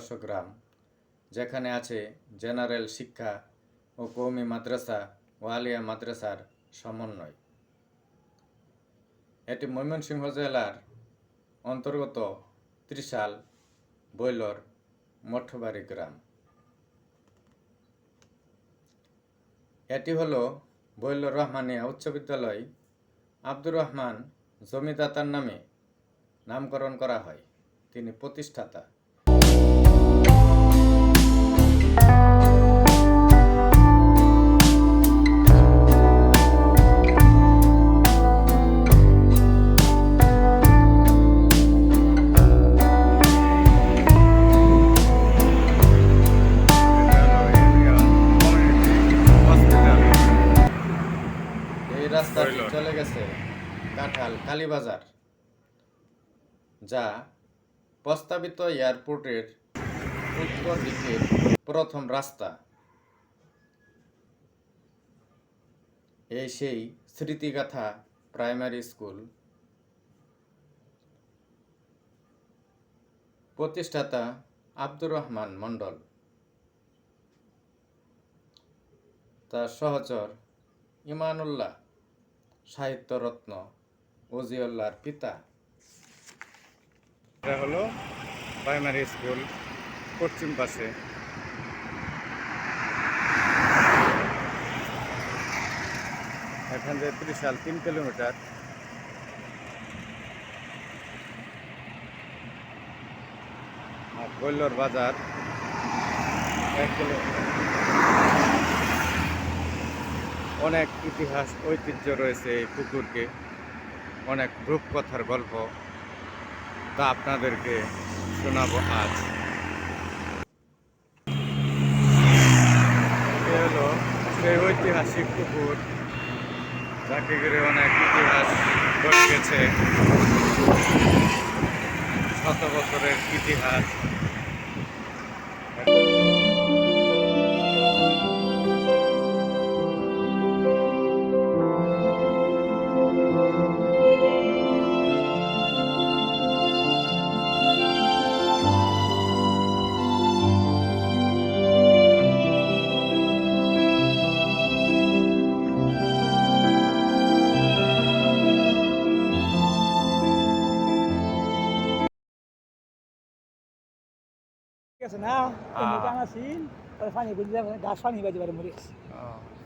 আদর্শ গ্রাম, যেখানে আছে জেনারেল শিক্ষা ও কৌমি মাদ্রাসা ও আলিয়া মাদ্রাসার সমন্বয়। এটি ময়মনসিংহ জেলার অন্তর্গত ত্রিশাল বৈলর মঠবাড়ি গ্রাম। এটি হলো বৈলর রহমানিয়া উচ্চ বিদ্যালয়। আব্দুর রহমান জমিদাতার নামে নামকরণ করা হয়। তিনি প্রতিষ্ঠাতা। গেছে, কাঁঠাল, কালীবাজার, যা প্রস্তাবিত এয়ারপোর্টের উত্তর দিকের প্রথম রাস্তা। এই সেই স্মৃতিগাথা প্রাইমারি স্কুল। প্রতিষ্ঠাতা আব্দুর রহমান মণ্ডল। তার সহচর ইমানুল্লাহ। সাহিত্যরত্ন ওজিউল্লাহর পিতা। এটা হলো প্রাইমারি স্কুল পশ্চিম পাশে। এখান থেকে ত্রিশাল তিন কিলোমিটার। আর বাজার এক কিলোমিটার। অনেক ইতিহাস, ঐতিহ্য রয়েছে এই পুকুরকে। অনেক রূপকথার গল্প তা আপনাদেরকে শোনাবো আজ। হলো সেই ঐতিহাসিক পুকুর, যাকে ঘিরে অনেক ইতিহাস গড়ে গেছে শত বছরের ইতিহাস। না পানি গাছ পানি বাজি বাড়ি মরে গেছে।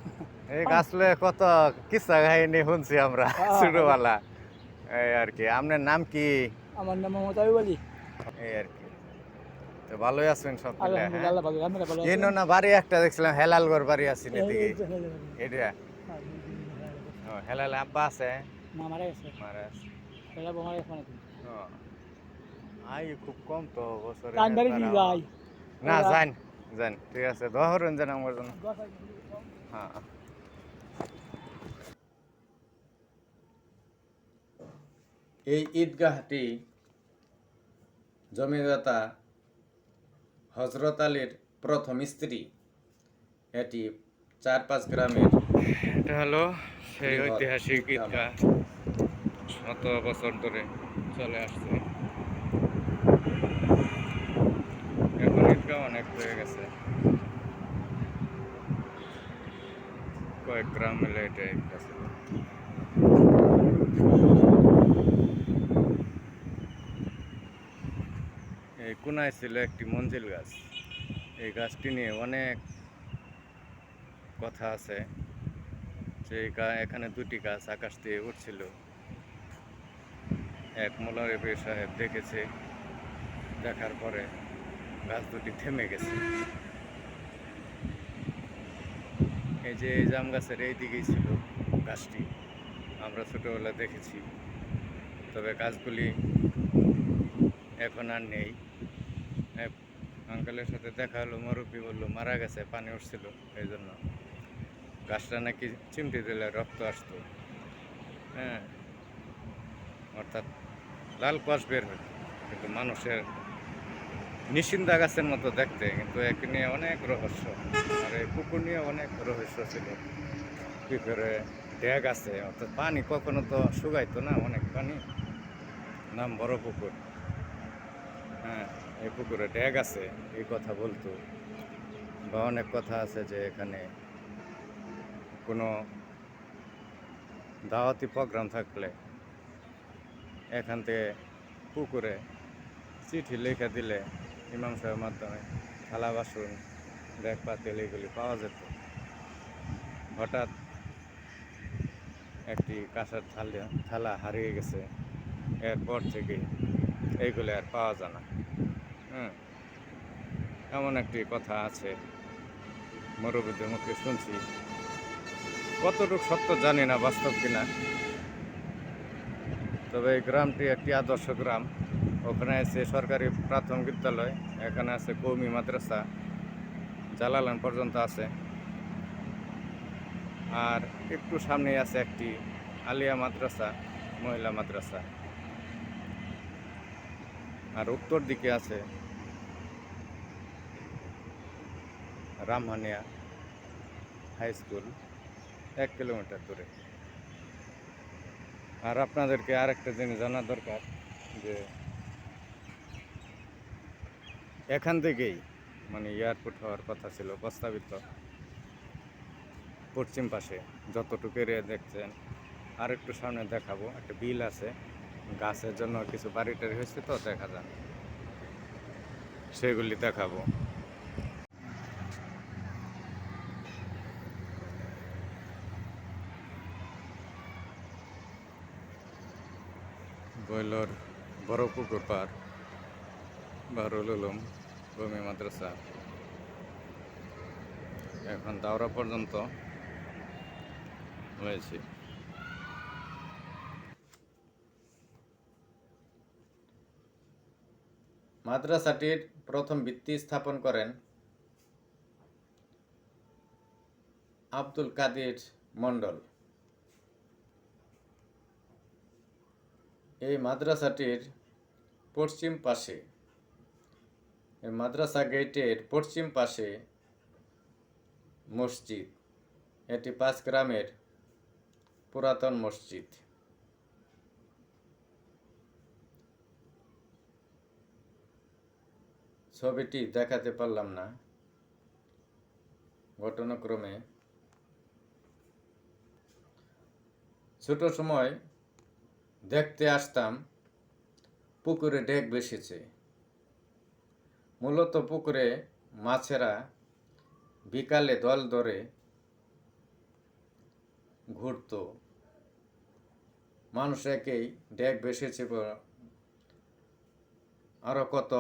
এই গাছলে কত কিসা কাহিনী শুনছি আমরা। ছোটবেলা। এই আর কি আপনার নাম কি? আমার নাম আলী। এই আর কি। তো ভালোই আছেন সব হ্যাঁ? না বাড়ি একটা দেখছিলাম হেলালগড় বাড়ি আছে এদিকে। এটা হেলাল আব্বা আছে? মারা গেছে। মারা আছে। এটা মারা গেছে আই খুব কম তো বছরে যাই না যান যান ঠিক আছে দহরন যান আমার জন্য। হ্যাঁ এই ঈদগাহটি জমিদাতা হজরত আলীর প্রথম স্ত্রী। এটি চার পাঁচ গ্রামের এটা হলো সেই ঐতিহাসিক ঈদগাহ। ঈদগাহ। শত বছর ধরে চলে আসছে। এখন অনেক হয়ে গেছে। কয়েক গ্রাম মিলে এটা ঈদগাহ ছিল। এই কোনায় ছিল একটি মঞ্জিল গাছ। এই গাছটি নিয়ে অনেক কথা আছে। যে এখানে দুটি গাছ আকাশ দিয়ে উঠছিল। এক মোলারেবি সাহেব দেখেছে, দেখার পরে গাছ দুটি থেমে গেছে। এই যে এই জাম গাছের এই দিকেই ছিল গাছটি, আমরা ছোটোবেলা দেখেছি। তবে গাছগুলি এখন আর নেই। আঙ্কেলের সাথে দেখা হলো, মুরব্বী বলল, মারা গেছে, পানি উঠছিল। এই জন্য গাছটা নাকি চিমটি দিলে রক্ত আসতো। হ্যাঁ অর্থাৎ লাল কষ বের হতো কিন্তু মানুষের নিশিন্দা গাছের মতো দেখতে, কিন্তু এক নিয়ে অনেক রহস্য। আর এই পুকুর নিয়ে অনেক রহস্য ছিল। কী করে ড্যাগ আছে, অর্থাৎ পানি কখনো তো শুকাইতো না, অনেক পানি। নাম বড় পুকুর। হ্যাঁ এই পুকুরে ড্যাগ আছে এই কথা বলতো। বা অনেক কথা আছে যে এখানে কোনো দাওয়াতি প্রোগ্রাম থাকলে এখান থেকে পুকুরে চিঠি লিখে দিলে ইমাম সাহেবের মাধ্যমে থালা, বাসন ব্যাগ পাতিল এগুলি পাওয়া যেত। হঠাৎ একটি কাঁসার থালা থালা হারিয়ে গেছে। এরপর থেকে এইগুলো আর পাওয়া যায় না। হ্যাঁ এমন একটি কথা আছে। মুরব্বীদের মুখে শুনছি। কতটুকু সত্য জানি না, বাস্তব কিনা। তবে এই গ্রামটি একটি আদর্শ গ্রাম। ওখানে আছে সরকারি প্রাথমিক বিদ্যালয়, এখানে আছে কৌমি মাদ্রাসা, জালালান পর্যন্ত আছে। আর একটু সামনে আছে একটি আলিয়া মাদ্রাসা, মহিলা মাদ্রাসা। আর উত্তর দিকে আছে রামহানিয়া হাই স্কুল, এক কিলোমিটার দূরে। আর আপনাদেরকে আরেকটা জিনিস জানা দরকার, যে এখান থেকেই মানে এয়ারপোর্ট হওয়ার কথা ছিল, প্রস্তাবিত। পশ্চিম পাশে, যতটুকু এরিয়া দেখছেন আর একটু সামনে দেখাবো, একটা বিল আছে। গাছের জন্য কিছু বাড়ি টাড়ি হয়েছে তো, দেখা যান সেগুলি দেখাবো। বয়লর বড় পুকুর পার। বারুল উলুম, ভূমি মাদ্রাসা। এখন দাওরা পর্যন্ত হয়েছে। মাদ্রাসাটির প্রথম ভিত্তি স্থাপন করেন আব্দুল কাদির মণ্ডল। এই মাদ্রাসাটির পশ্চিম পাশে মাদ্রাসা গেটের পশ্চিম পাশে মসজিদ। এটি পাঁচ গ্রামের পুরাতন মসজিদ। ছবিটি দেখাতে পারলাম না। ঘটনাক্রমে ছোট সময় দেখতে আসতাম, পুকুরে ডেক বেসেছে মূলত পুকুরে মাছেরা বিকালে দল ধরে ঘুরতো। মানুষ একেই ডেক বেসেছে বলে। আরও কত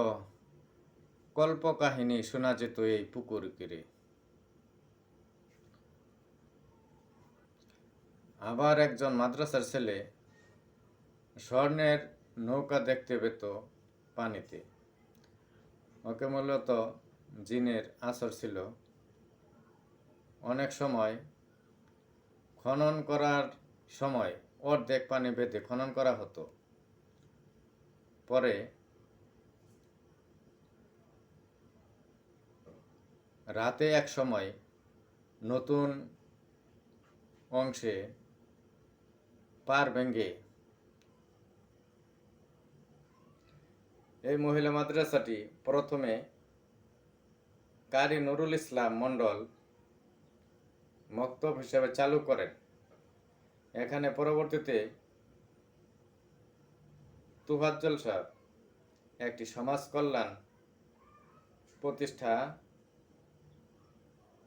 কল্পকাহিনী শোনা যেত এই পুকুর কিরে আবার একজন মাদ্রাসার ছেলে স্বর্ণের নৌকা দেখতে পেত পানিতে। ওকে মূলত জিনের আসর ছিল। অনেক সময় খনন করার সময় অর্ধেক পানি বেঁধে খনন করা হতো। পরে রাতে এক সময় নতুন অংশে পার ভেঙে এই মহিলা মাদ্রাসাটি প্রথমে কারি নুরুল ইসলাম মণ্ডল মক্তব হিসেবে চালু করেন। এখানে পরবর্তীতে তুফাজ্জল সাহেব একটি সমাজ কল্যাণ প্রতিষ্ঠা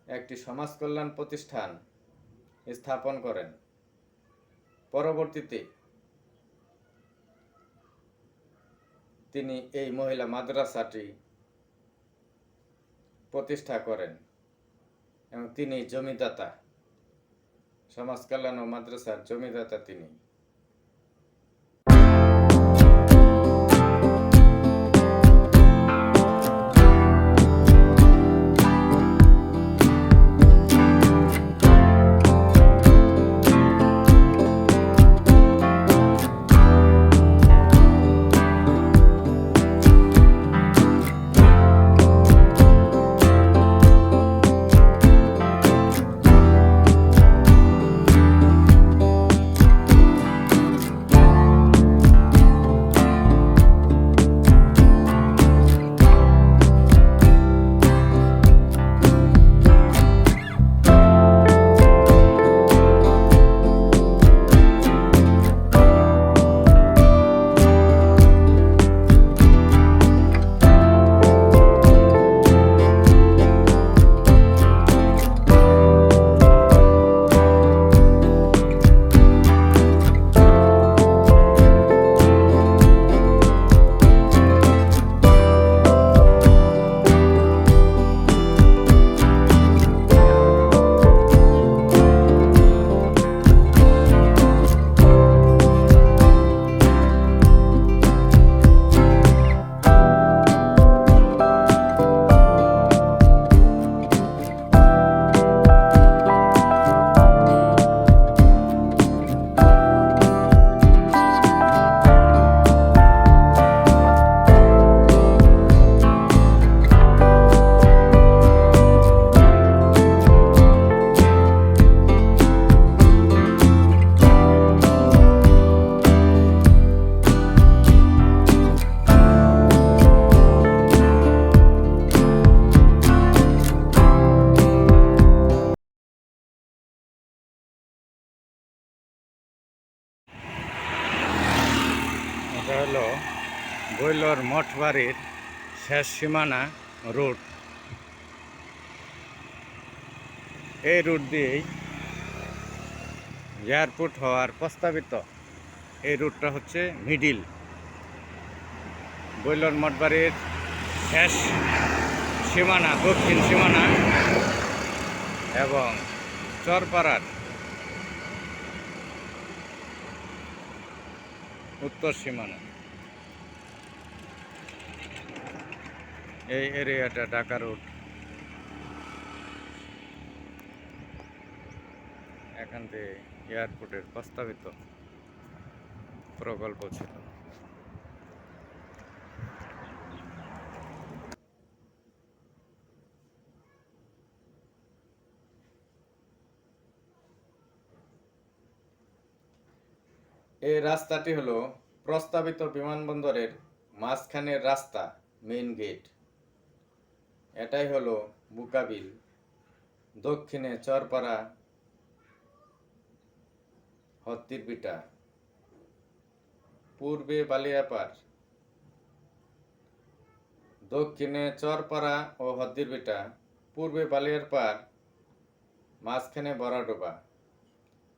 একটি সমাজ কল্যাণ প্রতিষ্ঠান স্থাপন করেন। পরবর্তীতে তিনি এই মহিলা মাদ্রাসাটি প্রতিষ্ঠা করেন এবং তিনি জমিদাতা। সমাজ কল্যাণ ও মাদ্রাসার জমিদাতা তিনি। কৈলাসর মঠবাড়ির শেষ সীমানা রোড এই রুট দিয়েই এয়ারপোর্ট হওয়ার প্রস্তাবিত এই রুটটা হচ্ছে মিডিল। বৈলর মঠবাড়ির শেষ সীমানা, দক্ষিণ সীমানা এবং চরপাড়ার উত্তর সীমানা। এই এরিয়াটা ঢাকা রোড। এখান থেকে এয়ারপোর্টের প্রস্তাবিত প্রকল্প ছিল। এই রাস্তাটি হলো প্রস্তাবিত বিমানবন্দরের মাঝখানের রাস্তা মেইন গেট এটাই হলো বুকাবিল দক্ষিণে চরপাড়া হত্তিরপিটা পূর্বে বালিয়াপাড়। দক্ষিণে চরপাড়া ও হদ্দিরবিটা পূর্বে বালিয়ার পাড় মাঝখানে বড়াডোবা।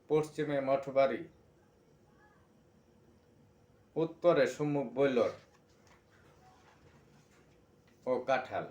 পশ্চিমে মঠবাড়ি। উত্তরে সম্মুখ বৈলর ও কাঁঠাল।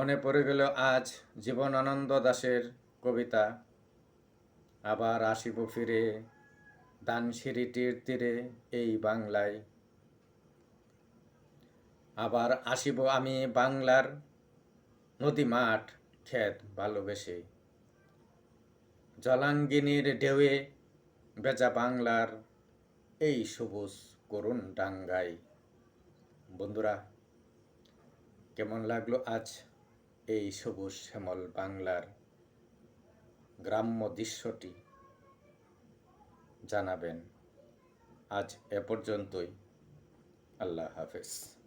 মনে পড়ে গেল আজ জীবনানন্দ দাশের কবিতা। আবার আসিব ফিরে দানসিঁড়িটির তীরে এই বাংলায়। আবার আসিব আমি বাংলার নদী মাঠ ক্ষেত ভালোবেসে। জলাঙ্গিনীর ঢেউয়ে বেজা বাংলার এই সবুজ করুণ ডাঙ্গায়। বন্ধুরা, কেমন লাগল আজ? এই সবুজ শ্যামল বাংলার গ্রাম্য দৃশ্যটি জানাবেন। আজ এ পর্যন্তই। আল্লাহ হাফেজ।